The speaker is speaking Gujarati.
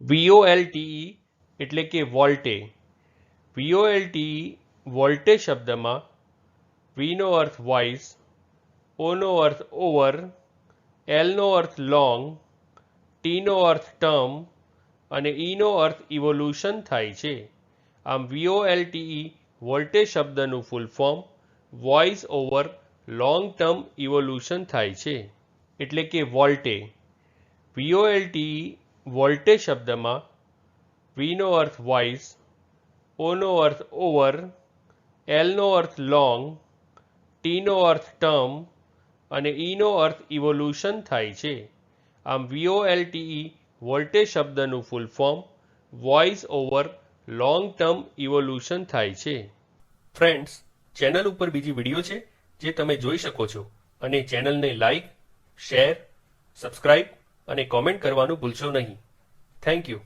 વીઓએલટીઈ એટલે કે વોલ્ટે. વીઓએલટીઈ વોલ્ટે શબ્દમાં વીનો અર્થ વોઇસ ઓનો અર્થ ઓવર એલનો અર્થ લોંગ ટીનો અર્થ ટર્મ અને ઈનો અર્થ ઇવોલ્યુશન થાય છે. આમ V O L T E VoLTE શબ્દનું full form voice over long term evolution થાય છે. એટલે કે વોલ્ટે. વીઓએલટીઈ વોલ્ટે શબ્દમાં વીનો અર્થ વોઇસ ઓનો અર્થ ઓવર એલનો અર્થ લોંગ ટીનો અર્થ ટર્મ અને ઈનો અર્થ ઇવોલ્યુશન થાય છે. આમ V O L T E VoLTE શબ્દનું full form voice over long term evolution થાય છે. ફ્રેન્ડ્સ ચેનલ ઉપર બીજી વીડિયો છે જે તમે જોઈ શકો છો. અને ચેનલને લાઈક શેર સબસ્ક્રાઇબ અને કોમેન્ટ કરવાનું ભૂલશો નહીં. Thank you